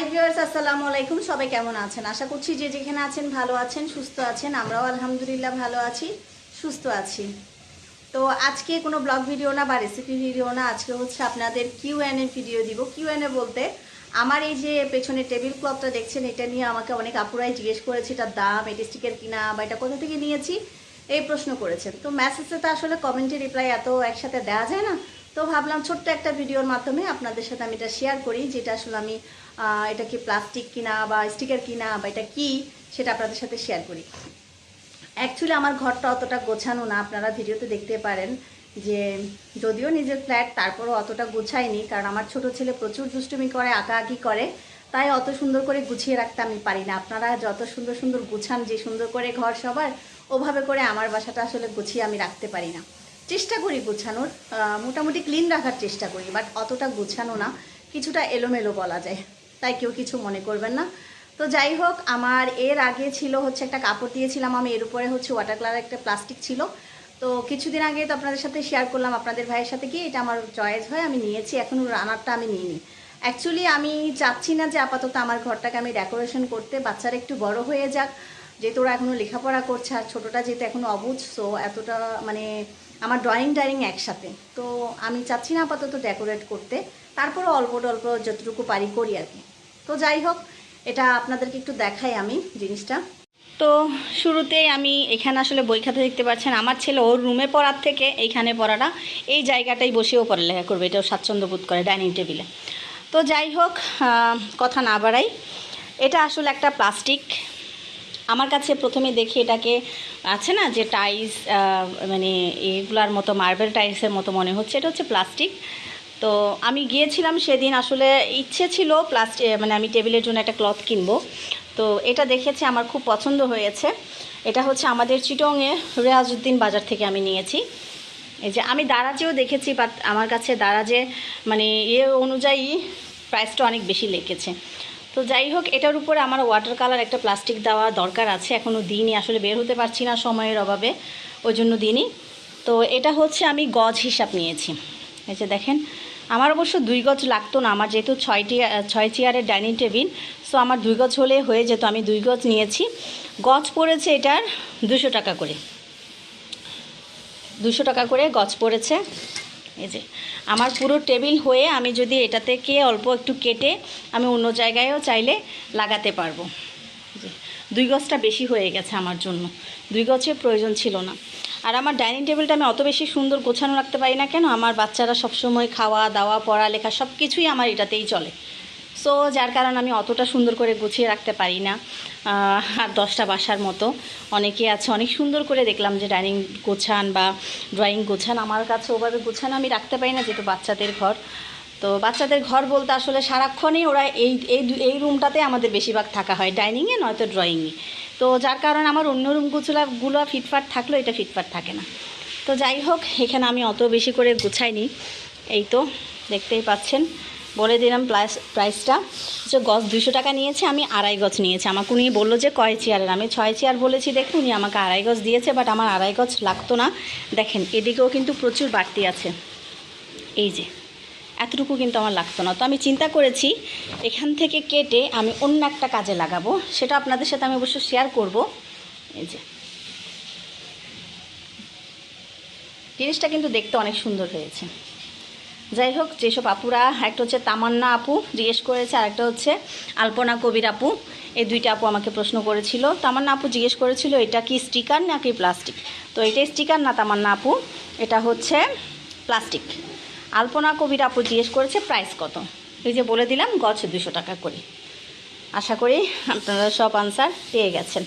Hi viewers, আসসালামু আলাইকুম। সবাই কেমন আছেন? আশা করছি যে যেখানে আছেন ভালো আছেন, সুস্থ আছেন। আমরাও আলহামদুলিল্লাহ ভালো আছি, সুস্থ আছি। তো আজকে কোনো ব্লগ ভিডিও না বা রেসিপি ভিডিও না, আজকে হচ্ছে আপনাদের কিউ এর ভিডিও দিব। কিউ এ বলতে, আমার এই যে পেছনে টেবিল ক্লথটা দেখছেন, এটা নিয়ে আমাকে অনেক আপুরাই জিজ্ঞেস করেছে, এটার দাম, এটা স্টিকের কিনা বা এটা কোথা থেকে নিয়েছি? এই প্রশ্ন করেছেন। তো মেসেজে তো আসলে কমেন্টে রিপ্লাই এত একসাথে দেওয়া যায় না। তো ভাবলাম ছোট্ট একটা ভিডিওর মাধ্যমে আপনাদের সাথে আমি এটা শেয়ার করি, যেটা আসলে আমি এটা কি প্লাস্টিক কিনা বা স্টিকার কিনা বা এটা কি, সেটা আপনাদের সাথে শেয়ার করি। অ্যাকচুয়ালি আমার ঘরটা অতটা গোছানো না, আপনারা ভিডিওতে দেখতে পারেন যে যদিও নিজের ফ্ল্যাট তারপরও অতটা গোছায়নি কারণ আমার ছোট ছেলে প্রচুর দুষ্টুমি করে আঁকাআঁকি করে, তাই অত সুন্দর করে গুছিয়ে রাখতে আমি পারি না। আপনারা যত সুন্দর সুন্দর গুছান, যে সুন্দর করে ঘর সবার, ওভাবে করে আমার বাসাটা আসলে গুছিয়ে আমি রাখতে পারি না। চেষ্টা করি গুছানোর মোটামুটি ক্লিন রাখার চেষ্টা করি, বাট অতটা গুছানো না, কিছুটা এলোমেলো বলা যায়, তাই কেউ কিছু মনে করবেন না। তো যাই হোক, আমার এর আগে ছিল হচ্ছে একটা কাপড় দিয়েছিলাম আমি, এর উপরে হচ্ছে ওয়াটার কালার একটা প্লাস্টিক ছিল। তো কিছুদিন আগে তো আপনাদের সাথে শেয়ার করলাম, আপনাদের ভাইয়ের সাথে কি এটা আমার চয়েস হয়, আমি নিয়েছি, এখনও রানারটা আমি নিইনি। অ্যাকচুয়ালি আমি চাচ্ছি না যে আপাতত আমার ঘরটাকে আমি ডেকোরেশন করতে, বাচ্চারা একটু বড় হয়ে যাক। যেহেতু ওরা এখনও লেখাপড়া করছে আর ছোটোটা যেহেতু এখনও অবুঝ সো এতটা মানে আমার ড্রয়িং ডাইরিং একসাথে। তো আমি চাচ্ছি না আপাতত ডেকোরেট করতে তারপরে অল্প অল্প যতটুকু পারি করি আর কি। তো যাই হোক, এটা আপনাদেরকে একটু দেখাই আমি জিনিসটা। তো শুরুতেই আমি এখানে আসলে বই খাতা দেখতে পাচ্ছেন, আমার ছেলে ওর রুমে পড়ার থেকে এইখানে পড়াটা, এই জায়গাটাই বসেও পড়ালেখা করবে, এটাও স্বাচ্ছন্দ্য বোধ করে ডাইনিং টেবিলে। তো যাই হোক কথা না বাড়াই, এটা আসলে একটা প্লাস্টিক আমার কাছে প্রথমে দেখি এটাকে, আছে না, যে টাইস মানে এগুলার মতো মার্বেল টাইলসের মতো মনে হচ্ছে। এটা হচ্ছে প্লাস্টিক তো আমি গিয়েছিলাম সেদিন, আসলে ইচ্ছে ছিল প্লাস্টিক মানে আমি টেবিলের জন্য একটা ক্লথ কিনবো। তো এটা দেখেছি, আমার খুব পছন্দ হয়েছে। এটা হচ্ছে আমাদের চিটংয়ে রেয়াজউদ্দিন বাজার থেকে আমি নিয়েছি। এই যে আমি দারাজেও দেখেছি বাট আমার কাছে দারাজে মানে ইয়ে অনুযায়ী প্রাইসটা অনেক বেশি লেগেছে। তো যাই হোক, এটার উপরে আমার ওয়াটার কালার একটা প্লাস্টিক দেওয়া দরকার আছে। এখনও দিইনি, আসলে বের হতে পারছি না সময়ের অভাবে, ওই জন্য দিইনি। তো এটা হচ্ছে আমি গজ হিসাব নিয়েছি। এই যে দেখেন, আমার অবশ্য দুই গজ লাগতো না, আমার যেহেতু ছয়টি ছয় চেয়ারের ডাইনিং টেবিল সো আমার দুই গজ হলে হয়ে যেত। আমি দুই গজ নিয়েছি। গজ পড়েছে এটার দুশো টাকা করে। দুশো টাকা করে গজ পড়েছে। এই যে, আমার পুরো টেবিল হয়ে আমি যদি এটা থেকে অল্প একটু কেটে আমি অন্য জায়গায়ও চাইলে লাগাতে পারব। দুই গছটা বেশি হয়ে গেছে আমার জন্য। দুই গছের প্রয়োজন ছিল না। আর আমার ডাইনিং টেবিলটা আমি অত বেশি সুন্দর গোছানো রাখতে পারি না কেন? আমার বাচ্চারা সবসময় খাওয়া, দাওয়া, পড়ালেখা সব কিছুই আমার এটাতেই চলে। সো যার কারণে আমি অতটা সুন্দর করে গুছিয়ে রাখতে পারি না। আর দশটা বাসার মতো। অনেকে আছে, অনেক সুন্দর করে দেখলাম যে ডাইনিং গোছান বা ড্রয়িং গোছান। আমার কাছে ওভাবে গোছানো আমি রাখতে পারি না, যেহেতু বাচ্চাদের ঘর। তো বাচ্চাদের ঘর বলতে আসলে সারাক্ষণই ওরা এই এই এই রুমটাতে আমাদের বেশিরভাগ থাকা হয়, ডাইনিংয়ে নয়তো ড্রয়িংয়ে। তো যার কারণে আমার অন্য রুমগুলো গুলো ফিটফাট থাকলেও এটা ফিটফাট থাকে না। তো যাই হোক, এখানে আমি অত বেশি করে গুছাইনি। এই তো, দেখতেই পাচ্ছেন। বলে দিলাম প্রাইস প্রাইসটা। যে গছ দুশো টাকা নিয়েছে, আমি আড়াই গছ নিয়েছি। আমাকে উনি বলল যে, কয় চেয়ারের? আমি ছয় চেয়ার বলেছি, দেখুন, উনি আমাকে আড়াই গছ দিয়েছে বাট আমার আড়াই গছ লাগতো না। দেখেন, এদিকেও কিন্তু প্রচুর বাড়তি আছে। এই যে, এতটুকু কিন্তু আমার লাগতো না। তো আমি চিন্তা করেছি, এখান থেকে কেটে আমি অন্য একটা কাজে লাগাবো। সেটা আপনাদের সাথে আমি অবশ্য শেয়ার করব। এই যে। জিনিসটা কিন্তু দেখতে অনেক সুন্দর হয়েছে। যাই হোক যেসব আপুরা, একটা হচ্ছে তামান্না আপু জিজ্ঞেস করেছে, আর একটা হচ্ছে আলপনা কবির আপু। এই দুইটা আপু আমাকে প্রশ্ন করেছিল। তামান্না আপু জিজ্ঞেস করেছিল, এটা কি স্টিকার নাকি প্লাস্টিক? তো এটা স্টিকার না তামান্না আপু, এটা হচ্ছে প্লাস্টিক। আলপনা কবির আপু জিজ্ঞেস করেছে, প্রাইস কত? এই যে বলে দিলাম, গছ দুশো টাকা করে। আশা করি আপনারা সব আনসার পেয়ে গেছেন।